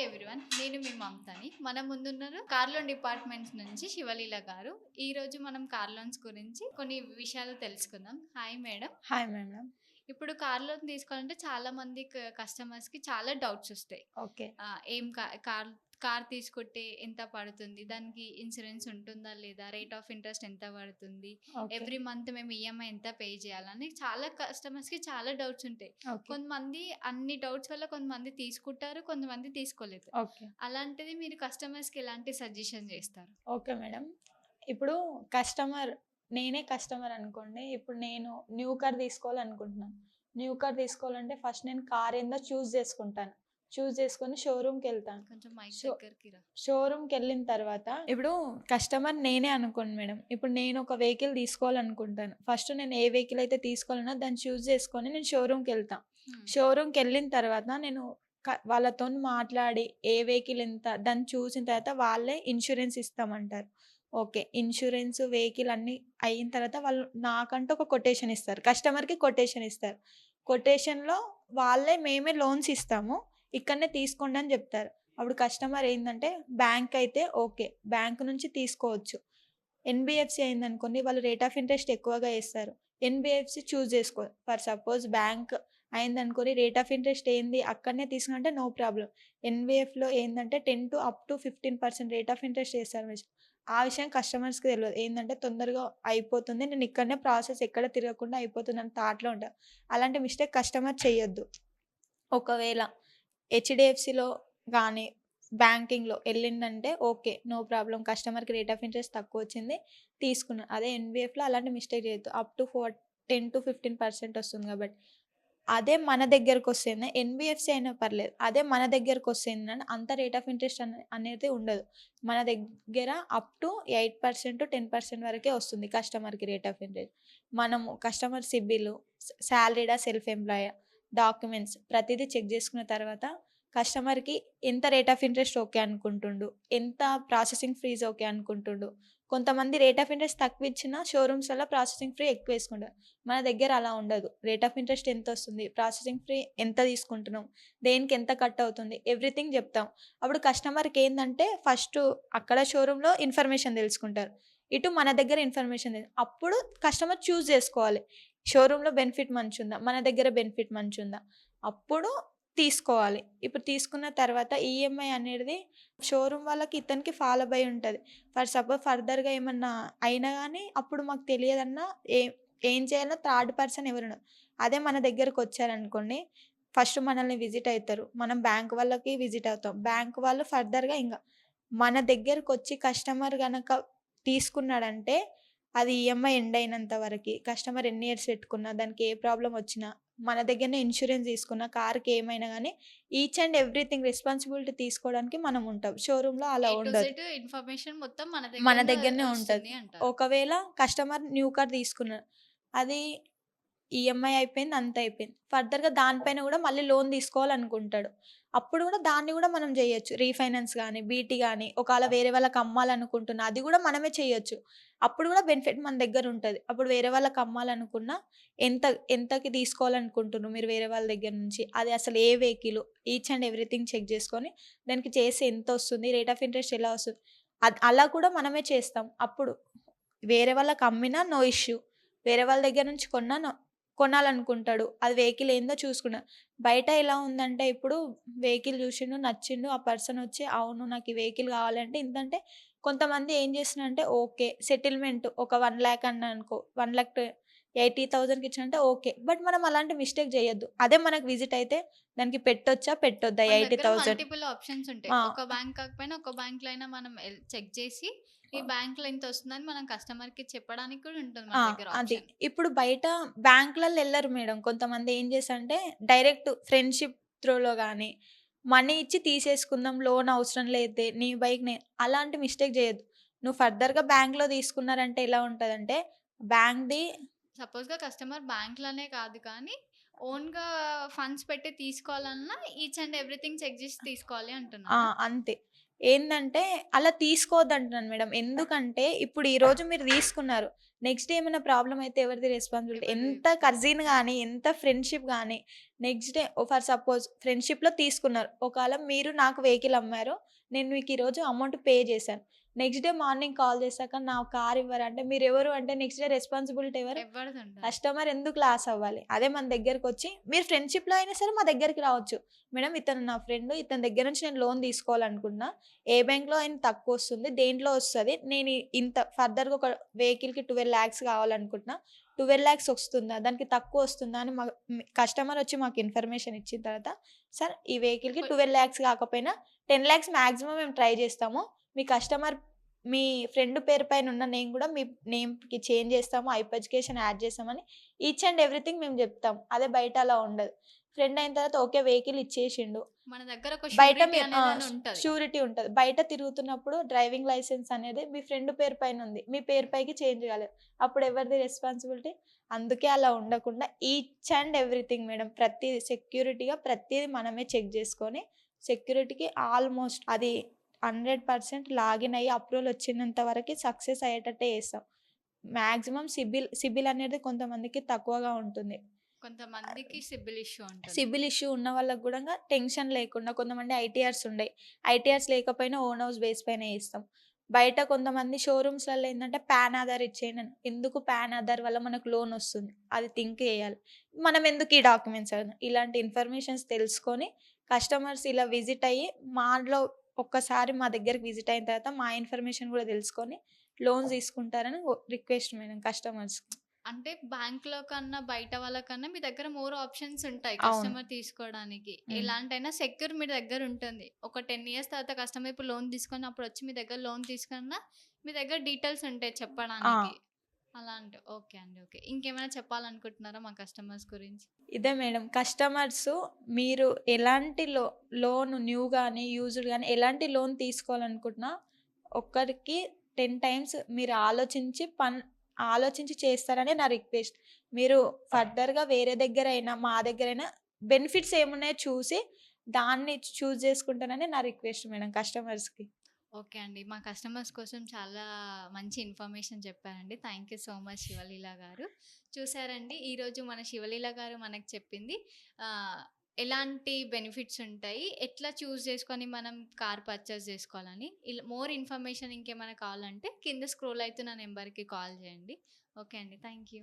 Everyone నేను మీ మమతాని. మన ముందున్నారు కార్ లోన్ డిపార్ట్మెంట్ నుంచి శివలీల గారు. ఈ రోజు మనం కార్ లోన్స్ గురించి కొన్ని విషయాలు తెలుసుకుందాం. హాయ్ మేడం హాయ్ మేడం ఇప్పుడు కార్ లోన్ తీసుకోవాలంటే చాలా మంది కస్టమర్స్కి చాలా డౌట్స్ వస్తాయి. ఓకే. ఏం కా- కార్ కార్ తీసుకుంటే ఎంత పడుతుంది? దానికి ఇన్సూరెన్స్ ఉంటుందా లేదా? రేట్ ఆఫ్ ఇంట్రెస్ట్ ఎంత పడుతుంది? ఎవ్రీ మంత్ మేము ఈఎంఐ ఎంత పే చేయాలని చాలా కస్టమర్స్కి చాలా డౌట్స్ ఉంటాయి. కొంతమంది అన్ని డౌట్స్ వల్ల కొంతమంది తీసుకుంటారు కొంతమంది తీసుకోలేదు. అలాంటిది మీరు కస్టమర్స్కి ఎలాంటి సజెషన్ చేస్తారు? Okay madam. ఇప్పుడు కస్టమర్ నేనే కస్టమర్ అనుకోండి. ఇప్పుడు నేను న్యూ కార్ తీసుకోవాలనుకుంటున్నాను. న్యూ కార్ తీసుకోవాలంటే ఫస్ట్ నేను కార్ ఏందో చూస్ చేసుకుంటాను. చూస్ చేసుకొని షోరూమ్కి వెళ్తాను. కొంచెం షోరూమ్కి వెళ్ళిన తర్వాత ఇప్పుడు కస్టమర్ నేనే అనుకోండి మేడం. ఇప్పుడు నేను ఒక వెహికల్ తీసుకోవాలనుకుంటాను. ఫస్ట్ నేను ఏ వెహికల్ అయితే తీసుకోవాలన్నా దాన్ని చూస్ చేసుకొని నేను షోరూమ్కి వెళ్తాను. షోరూమ్కి వెళ్ళిన తర్వాత నేను వాళ్ళతో మాట్లాడి ఏ వెహికల్ ఎంత దాన్ని చూసిన తర్వాత వాళ్ళే ఇన్సూరెన్స్ ఇస్తామంటారు. ఓకే. ఇన్సూరెన్స్ వెహికల్ అన్నీ అయిన తర్వాత వాళ్ళు నాకంటూ ఒక కొటేషన్ ఇస్తారు. కస్టమర్కి కొటేషన్ ఇస్తారు. కొటేషన్లో వాళ్ళే మేమే లోన్స్ ఇస్తాము. ఇక్కడనే తీసుకోండి అని చెప్తారు. అప్పుడు కస్టమర్ ఏంటంటే బ్యాంక్ అయితే ఓకే. బ్యాంక్ నుంచి తీసుకోవచ్చు. ఎన్బిఎఫ్సి అయిందనుకోండి వాళ్ళు రేట్ ఆఫ్ ఇంట్రెస్ట్ ఎక్కువగా ఇస్తారు ఎన్బిఎఫ్సి చూస్ చేసుకో. ఫర్ సపోజ్ బ్యాంక్ అయిందనుకోని రేట్ ఆఫ్ ఇంట్రెస్ట్ ఏంది? అక్కడనే తీసుకుంటే నో ప్రాబ్లం ఎన్బిఎఫ్లో ఏంటంటే ten to up to fifteen percent rate of interest వేస్తారు మీరు ఆ విషయం కస్టమర్స్కి తెలియదు ఏంటంటే తొందరగా అయిపోతుంది. నేను ఇక్కడనే ప్రాసెస్ ఎక్కడ తిరగకుండా అయిపోతుంది అని థాట్లో ఉంటాను అలాంటి మిస్టేక్ కస్టమర్ చేయొద్దు ఒకవేళ హెచ్డిఎఫ్సిలో కానీ బ్యాంకింగ్లో వెళ్ళిందంటే ఓకే నో ప్రాబ్లం కస్టమర్కి రేట్ ఆఫ్ ఇంట్రెస్ట్ తక్కువ వచ్చింది తీసుకున్నాను అదే ఎన్బిఎఫ్లో అలాంటి మిస్టేక్ చేయొద్దు up to four ten to fifteen percent వస్తుంది కాబట్టి. అదే మన దగ్గరకు వస్తుంది ఎన్బిఎఫ్సి అయినా పర్లేదు అదే మన దగ్గరకు వస్తుంది అని అంత రేట్ ఆఫ్ ఇంట్రెస్ట్ అనేది ఉండదు. మన దగ్గర up to eight percent ten percent వరకే వస్తుంది కస్టమర్కి రేట్ ఆఫ్ ఇంట్రెస్ట్ మనము customer CIBIL శాలరీడా self employ documents ప్రతిదీ చెక్ చేసుకున్న తర్వాత కస్టమర్కి ఎంత రేట్ ఆఫ్ ఇంట్రెస్ట్ ఓకే అనుకుంటుండు ఎంత ప్రాసెసింగ్ ఫీజ్ ఓకే అనుకుంటుండు కొంతమంది రేట్ ఆఫ్ ఇంట్రెస్ట్ తక్కువ ఇచ్చిన షోరూమ్స్ వల్ల ప్రాసెసింగ్ ఫ్రీ ఎక్కువ వేసుకుంటారు మన దగ్గర అలా ఉండదు. రేట్ ఆఫ్ ఇంట్రెస్ట్ ఎంత వస్తుంది ప్రాసెసింగ్ ఫ్రీ ఎంత తీసుకుంటున్నాం? దేనికి ఎంత కట్ అవుతుంది? ఎవ్రీథింగ్ చెప్తాం. అప్పుడు కస్టమర్కి ఏంటంటే ఫస్ట్ అక్కడ షోరూంలో ఇన్ఫర్మేషన్ తెలుసుకుంటారు. ఇటు మన దగ్గర ఇన్ఫర్మేషన్ అప్పుడు కస్టమర్ చూస్ చేసుకోవాలి. షోరూంలో బెనిఫిట్ మంచి ఉందా మన దగ్గర బెనిఫిట్ మంచి ఉందా అప్పుడు తీసుకోవాలి. ఇప్పుడు తీసుకున్న తర్వాత ఈఎంఐ అనేది షోరూమ్ వాళ్ళకి ఇతనికి ఫాలో అయి ఉంటుంది. ఫర్ సపోజ్ ఫర్దర్గా ఏమన్నా అయినా కానీ అప్పుడు మాకు తెలియదన్నా ఏ ఏం చేయాలో థర్డ్ పర్సన్ ఎవరు అదే మన దగ్గరకు వచ్చారనుకోండి ఫస్ట్ మనల్ని విజిట్ అవుతారు మనం బ్యాంక్ వాళ్ళకి విజిట్ అవుతాం. బ్యాంక్ వాళ్ళు ఫర్దర్గా ఇంకా మన దగ్గరకు వచ్చి కస్టమర్ కనుక తీసుకున్నాడంటే అది ఈఎంఐ ఎండ్ అయినంత వరకు కస్టమర్ ఎన్ని ఇయర్స్ పెట్టుకున్నా దానికి ఏ ప్రాబ్లం వచ్చినా మన దగ్గరనే ఇన్సూరెన్స్ తీసుకున్న కార్కి ఏమైనా కానీ ఈచ్ అండ్ ఎవ్రీథింగ్ రెస్పాన్సిబిలిటీ తీసుకోవడానికి మనం ఉంటాం. షోరూంలో అలా ఉండదు. ఇన్ఫర్మేషన్ మొత్తం మన మన దగ్గర దగ్గరనే ఉంటది. ఒకవేళ కస్టమర్ న్యూ కార్ తీసుకున్నారు అది ఈఎంఐ అయిపోయింది అంత అయిపోయింది. ఫర్దర్గా దానిపైన కూడా మళ్ళీ లోన్ తీసుకోవాలనుకుంటాడు. అప్పుడు కూడా దాన్ని కూడా మనం చేయొచ్చు. రీఫైనాన్స్ కానీ బీటీ కానీ ఒకవేళ వేరే వాళ్ళకి అమ్మాలనుకుంటున్నా అది కూడా మనమే చేయొచ్చు. అప్పుడు కూడా బెనిఫిట్ మన దగ్గర ఉంటుంది. అప్పుడు వేరే వాళ్ళకి అమ్మాలనుకున్నా ఎంత ఎంతకి తీసుకోవాలనుకుంటున్నారు మీరు వేరే వాళ్ళ దగ్గర నుంచి? అది అసలు ఏ vehicle each and everything check చేసుకొని దానికి చేసి ఎంత వస్తుంది? రేట్ ఆఫ్ ఇంట్రెస్ట్ ఎలా వస్తుంది? అది అలా కూడా మనమే చేస్తాం. అప్పుడు వేరే వాళ్ళకి అమ్మినా నో ఇష్యూ వేరే వాళ్ళ దగ్గర నుంచి కొన్నా కొనాలనుకుంటాడు. అది వెహికల్ ఏందో చూసుకున్నా. బయట ఎలా ఉందంటే ఇప్పుడు వెహికల్ చూసిండు నచ్చిండు ఆ పర్సన్ వచ్చి అవును నాకు ఈ వెహికల్ కావాలంటే ఇంతంటే కొంతమంది ఏం చేస్తున్నారంటే ఓకే సెటిల్మెంట్ ఒక వన్ ల్యాక్ అన్న అనుకో వన్ ల్యాక్ ఎయిటీ థౌజండ్కి ఇచ్చినంటే ఓకే. బట్ మనం అలాంటి మిస్టేక్ చేయొద్దు. అదే మనకు విజిట్ అయితే దానికి పెట్టొచ్చా? పెట్టొద్దా? ఎయిటీ మల్టిపుల్ ఆప్షన్స్ ఉంటాయి. ఒక బ్యాంక్ కాకపోయినా ఒక బ్యాంక్లో అయినా మనం చెక్ చేసి ఈ. బ్యాంక్లో ఎంత వస్తుందని మనం కస్టమర్కి చెప్పడానికి కూడా ఉంటుంది అది. ఇప్పుడు బయట బ్యాంకులలో వెళ్ళరు మేడం. కొంతమంది ఏం చేస్తారంటే డైరెక్ట్ ఫ్రెండ్షిప్ త్రోలో కానీ మనీ ఇచ్చి తీసేసుకుందాం లోన్ అవసరం లేదు నీ బైక్ నే అలాంటి మిస్టేక్ చేయొద్దు. నువ్వు ఫర్దర్గా బ్యాంక్లో తీసుకున్నారంటే ఎలా ఉంటుందంటే బ్యాంక్ది సపోజ్గా కస్టమర్ బ్యాంక్లోనే కాదు కానీ ఓన్గా ఫండ్స్ పెట్టి తీసుకోవాలన్నా ఈచ్ అండ్ ఎవ్రీథింగ్ చెక్ చేసి తీసుకోవాలి అంటున్నా అంతే ఏందంటే అలా తీసుకోవద్దంటున్నాను మేడం. ఎందుకంటే ఇప్పుడు ఈరోజు మీరు తీసుకున్నారు. నెక్స్ట్ డే ఏమైనా ప్రాబ్లమ్ అయితే ఎవరిది రెస్పాన్సిబిలిటీ? ఎంత కజిన్ గాని, ఎంత ఫ్రెండ్‌షిప్ గాని నెక్స్ట్ డే ఫర్ సపోజ్ ఫ్రెండ్‌షిప్‌లో తీసుకున్నారు. ఒకవేళ మీరు నాకు వెహికల్ అమ్మారు. నేను మీకు ఈరోజు అమౌంట్ పే చేశాను. నెక్స్ట్ డే మార్నింగ్ కాల్ చేశాక నా కార్ ఇవ్వరంటే మీరెవరు అంటే నెక్స్ట్ డే రెస్పాన్సిబిలిటీ ఎవరు? కస్టమర్ ఎందుకు లాస్ అవ్వాలి? అదే మన దగ్గరకొచ్చి మీరు ఫ్రెండ్‌షిప్‌లో అయినా సరే మా దగ్గరికి రావచ్చు. మేడం ఇతను నా ఫ్రెండ్. ఇతని దగ్గర నుంచి నేను లోన్ తీసుకోవాలనుకుంటున్నా. ఏ బ్యాంక్‌లో అయినా తక్కువొస్తుంది. దేంట్లో వస్తది? నేను ఇంత ఫర్దర్‌గా ఒక వెహికల్‌కి 12,00,000 కావాలనుకుంటున్నా. 12,00,000 వస్తుందా? దానికి తక్కువ వస్తుందా? అని మా కస్టమర్ వచ్చి మాకు ఇన్ఫర్మేషన్ ఇచ్చిన తర్వాత సార్ ఈ వెహికల్‌కి 12,00,000 కాకపోయినా 10,00,000 మాక్సిమం మేము ట్రై చేస్తాము. మీ కస్టమర్ మీ ఫ్రెండ్ పేరు పైన ఉన్న నేమ్ కూడా మీ నేమ్‌కి చేంజ్ చేస్తాము. హైప్ ఎడ్యుకేషన్ యాడ్ చేస్తామని ఈచ్ అండ్ ఎవ్రీథింగ్ మేము చెప్తాం. అదే బయట అలా ఉండదు. ఫ్రెండ్ అయిన తర్వాత ఓకే వెహికల్ ఇచ్చేసిండు. మన దగ్గర బయట షూరిటీ ఉంటది. బయట తిరుగుతున్నప్పుడు డ్రైవింగ్ లైసెన్స్ అనేది మీ ఫ్రెండ్ పేరు పైన ఉంది. మీ పేరు పైకి చేంజ్ కాలేదు. అప్పుడు ఎవరిది రెస్పాన్సిబిలిటీ? అందుకే అలా ఉండకుండా ఈచ్ అండ్ ఎవ్రీథింగ్ మేడం. ప్రతీది సెక్యూరిటీగా ప్రతీది మనమే చెక్ చేసుకొని సెక్యూరిటీకి ఆల్మోస్ట్ అది 100% లాగిన్ అయ్యి అప్రూవల్ వచ్చినంత వరకి సక్సెస్ అయ్యేటట్టే చేస్తాం. మాక్సిమం సిబిల్ సిబిల్ అనేది కొంతమందికి తక్కువగా ఉంటుంది. కొంతమందికి సిబిల్ ఇష్యూ ఉంటుంది. సిబిల్ ఇష్యూ ఉన్న వాళ్ళకి గూడంగా టెన్షన్ లేకుండా కొంతమంది ఐటీఆర్స్ ఉండయి. ఐటీఆర్స్ లేకపోయినా ఓన్ హౌస్ బేస్ పైన చేస్తాం. బయట కొంతమంది షోరూమ్స్‌లలో ఏందంటే పాన్ ఆధార్ ఇచ్చేయండి. ఎందుకు పాన్ ఆధార్ వల్ల మనకు లోన్ వస్తుంది. అది థింక్ చేయాలి. మనం ఎందుకు ఈ డాక్యుమెంట్స్. ఇలాంటి ఇన్ఫర్మేషన్స్ తెలుసుకొని కస్టమర్స్ ఇలా విజిట్ అయ్యి మాలో ఒక్కసారి మా దగ్గరికి విజిట్ అయిన తర్వాత మా ఇన్ఫర్మేషన్ కూడా తెలుసుకొని లోన్స్ తీసుకుంటారని రిక్వెస్ట్ మేడం కస్టమర్స్‌కి. అంటే బ్యాంక్‌లో కన్నా బయట వాళ్ళకన్నా మీ దగ్గర మోర్ ఆప్షన్స్ ఉంటాయి. కస్టమర్ తీసుకోవడానికి. ఎలాంటైనా సెక్యూర్ మీ దగ్గర ఉంటుంది. ఒక 10 ఇయర్స్ తర్వాత కస్టమర్ ఇప్పుడు లోన్ తీసుకొని అప్పుడు వచ్చి మీ దగ్గర లోన్ తీసుకున్నా మీ దగ్గర డీటెయిల్స్ ఉంటాయి! చెప్పడానికి. అలాంటి ఓకే అండి. ఓకే. ఇంకేమైనా చెప్పాలనుకుంటున్నారా మా కస్టమర్స్ గురించి? ఇదే మేడం. కస్టమర్స్ మీరు ఎలాంటి లో లోన్ న్యూ కానీ యూజ్డ్ కానీ ఎలాంటి లోన్ తీసుకోవాలనుకుంటున్నా ఒక్కరికి 10 టైమ్స్ మీరు ఆలోచించి పన్ ఆలోచించి చేస్తారని నా రిక్వెస్ట్. మీరు ఫర్దర్‌గా వేరే దగ్గరైనా, మా దగ్గరైనా బెనిఫిట్స్ ఏమున్నాయో చూసి దాన్ని చూజ్ చేసుకుంటానని నా రిక్వెస్ట్ మేడం కస్టమర్స్‌కి. ఓకే అండి. మా కస్టమర్స్ కోసం చాలా మంచి ఇన్ఫర్మేషన్ చెప్పారండి. Thank you so much Sivaleela గారు. చూసారండి ఈరోజు మన శివలీల గారు మనకు చెప్పింది ఎలాంటి బెనిఫిట్స్ ఉంటాయి. ఎట్లా చూస్ చేసుకొని మనం కార్ పర్చేస్ చేసుకోవాలని. ఇలా మోర్ ఇన్ఫర్మేషన్ ఇంకేమైనా కావాలంటే కింద స్క్రోల్ అవుతున్న నెంబర్‌కి కాల్ చేయండి. ఓకే అండి. Thank you.